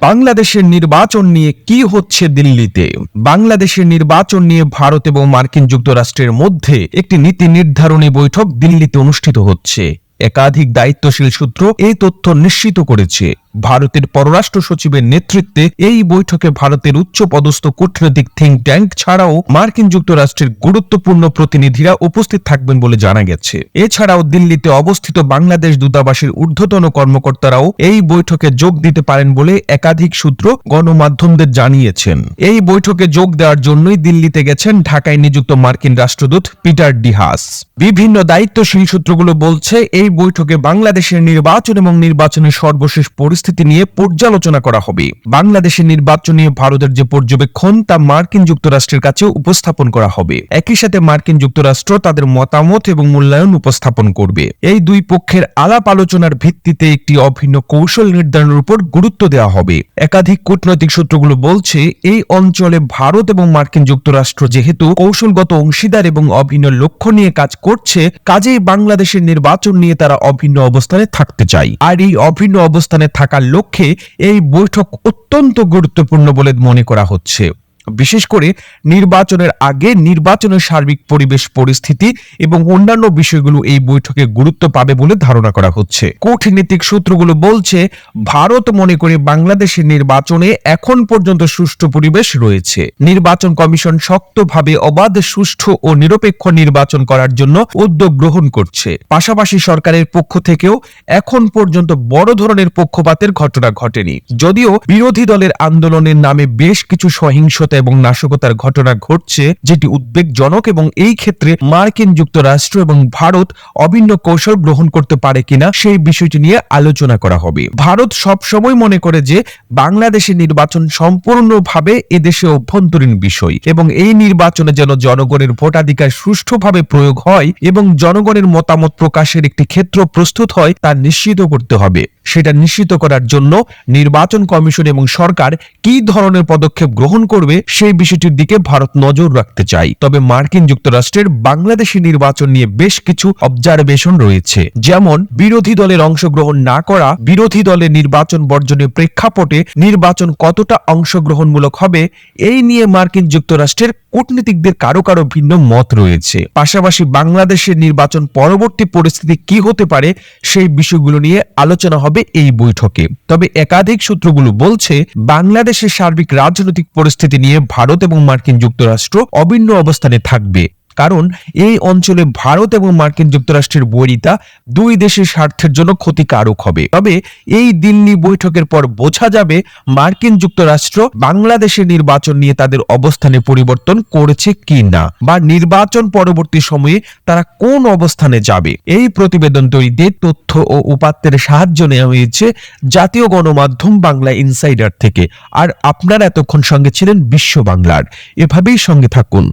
বাংলাদেশের নির্বাচন নিয়ে কি হচ্ছে দিল্লিতে? বাংলাদেশের নির্বাচন নিয়ে ভারত এবং মার্কিন যুক্তরাষ্ট্রের মধ্যে একটি নীতি নির্ধারণী বৈঠক দিল্লিতে অনুষ্ঠিত হচ্ছে। একাধিক দায়িত্বশীল সূত্র এই তথ্য নিশ্চিত করেছে। ভারতের পররাষ্ট্র সচিবের নেতৃত্বে এই বৈঠকে ভারতের উচ্চ পদস্থ কূটনৈতিক থিঙ্ক ট্যাঙ্ক ছাড়াও মার্কিন যুক্তরাষ্ট্রের গুরুত্বপূর্ণ প্রতিনিধিরা উপস্থিত থাকবেন বলে জানা গেছে। এছাড়াও দিল্লিতে অবস্থিত বাংলাদেশ দূতাবাসের ঊর্ধ্বতন কর্মকর্তারাও এই বৈঠকে যোগ দিতে পারেন বলে একাধিক সূত্র গণমাধ্যমদের জানিয়েছেন। এই বৈঠকে যোগ দেওয়ার জন্যই দিল্লিতে গেছেন ঢাকায় নিযুক্ত মার্কিন রাষ্ট্রদূত পিটার ডিহাস বিভিন্ন দায়িত্বশীল সূত্রগুলো বলছে, এই বৈঠকে বাংলাদেশের নির্বাচন এবং নির্বাচনের সর্বশেষ পরিস্থিতি নিয়ে পর্যালোচনা করা হবে। বাংলাদেশের নির্বাচন নিয়ে ভারতের যে পর্যবেক্ষণ, তা মার্কিন যুক্তরাষ্ট্রের কাছে উপস্থাপন করা হবে। একই সাথে মার্কিন যুক্তরাষ্ট্র তাদের মতামত এবং মূল্যায়ন উপস্থাপন করবে। এই দুই পক্ষের আলাপ আলোচনার ভিত্তিতে একটি অভিন্ন কৌশল নির্ধারণের উপর গুরুত্ব দেওয়া হবে। একাধিক কূটনৈতিক সূত্রগুলো বলছে, এই অঞ্চলে ভারত এবং মার্কিন যুক্তরাষ্ট্র যেহেতু কৌশলগত অংশীদার এবং অভিন্ন লক্ষ্য নিয়ে কাজ করছে, কাজেই বাংলাদেশের নির্বাচন নিয়ে তারা অভিন্ন অবস্থানে থাকতে চায়। আর এই অভিন্ন অবস্থানে থাকার লক্ষ্যে এই বৈঠক অত্যন্ত গুরুত্বপূর্ণ বলে মনে করা হচ্ছে। বিশেষ করে নির্বাচনের আগে নির্বাচনের সার্বিক পরিবেশ, পরিস্থিতি এবং অন্যান্য বিষয়গুলো এই বৈঠকে গুরুত্ব পাবে বলে ধারণা করা হচ্ছে। কূটনীতিক সূত্রগুলো বলছে, ভারত মনে করে বাংলাদেশের নির্বাচনে এখন পর্যন্ত সুষ্ঠু পরিবেশ রয়েছে। নির্বাচন কমিশন শক্তভাবে অবাধ, সুষ্ঠু ও নিরপেক্ষ নির্বাচন করার জন্য উদ্যোগ গ্রহণ করছে। পাশাপাশি সরকারের পক্ষ থেকেও এখন পর্যন্ত বড় ধরনের পক্ষপাতের ঘটনা ঘটেনি। যদিও বিরোধী দলের আন্দোলনের নামে বেশ কিছু সহিংসতা এবং নাশকতার ঘটনা ঘটছে, যেটি উদ্বেগজনক এবং এই ক্ষেত্রে মার্কিন যুক্তরাষ্ট্র এবং ভারত অভিন্ন কৌশল গ্রহণ করতে পারে কিনা সেই বিষয়টি নিয়ে আলোচনা করা হবে। ভারত সবসময় মনে করে যে বাংলাদেশের নির্বাচন সম্পূর্ণভাবে এদেশে অভ্যন্তরীণ বিষয় এবং এই নির্বাচনে যেন জনগণের ভোটাধিকার সুষ্ঠুভাবে প্রয়োগ হয় এবং জনগণের মতামত প্রকাশের একটি ক্ষেত্র প্রস্তুত হয়, তা নিশ্চিত করতে হবে। সেটা নিশ্চিত করার জন্য নির্বাচন কমিশন এবং সরকার কি ধরনের পদক্ষেপ গ্রহণ করবে সেই বিষয়টির দিকে ভারত নজর রাখতে চায়। তবে মার্কিন যুক্তরাষ্ট্রের বাংলাদেশি নির্বাচন নিয়ে বেশ কিছু অবজারভেশন রয়েছে। যেমন, বিরোধী দলের অংশগ্রহণ না করা, বিরোধী দলের নির্বাচন বর্জনের প্রেক্ষাপটে নির্বাচন কতটা অংশগ্রহণমূলক হবে, এই নিয়ে মার্কিন যুক্তরাষ্ট্রের কূটনীতিকদের কারও কারও ভিন্ন মত রয়েছে। পাশাপাশি বাংলাদেশের নির্বাচন পরবর্তী পরিস্থিতি কি হতে পারে, সেই বিষয়গুলো নিয়ে আলোচনা হবে এই বৈঠকে। তবে একাধিক সূত্রগুলো বলছে, বাংলাদেশের সার্বিক রাজনৈতিক পরিস্থিতি নিয়ে ভারত এবং মার্কিন যুক্তরাষ্ট্র অভিন্ন অবস্থানে থাকবে। কারণ এই অঞ্চলে ভারত এবং মার্কিন যুক্তরাষ্ট্রের বৈরিতা দুই দেশের স্বার্থের জন্য ক্ষতিকারক হবে। তবে এই দিল্লি বৈঠকের পর বোঝা যাবে মার্কিন যুক্তরাষ্ট্র বাংলাদেশের নির্বাচন নিয়ে তাদের অবস্থানে পরিবর্তন করেছে কি না বা নির্বাচন পরবর্তী সময়ে তারা কোন অবস্থানে যাবে। এই প্রতিবেদন তৈরিতে তথ্য ও উপাত্তের সাহায্য নেওয়া হয়েছে জাতীয় গণমাধ্যম বাংলা ইনসাইডার থেকে। আর আপনারা এতক্ষণ সঙ্গে ছিলেন বিশ্ব বাংলার। এভাবেই সঙ্গে থাকুন।